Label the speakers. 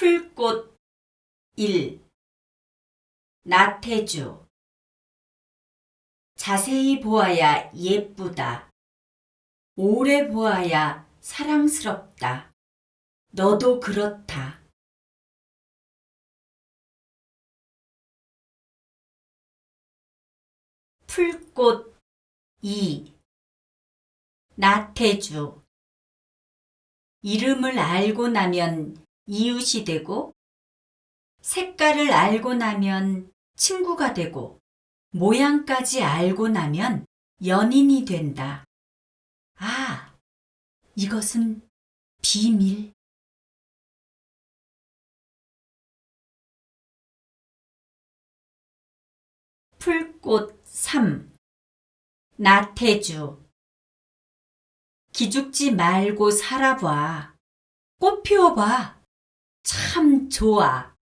Speaker 1: 풀꽃 1 나태주 자세히 보아야 예쁘다. 오래 보아야 사랑스럽다. 너도 그렇다. 풀꽃 2 나태주 이름을 알고 나면 이웃이 되고 색깔을 알고 나면 친구가 되고 모양까지 알고 나면 연인이 된다. 아, 이것은 비밀. 풀꽃 3 나태주 기죽지 말고 살아봐. 꽃 피워봐. 참 좋아.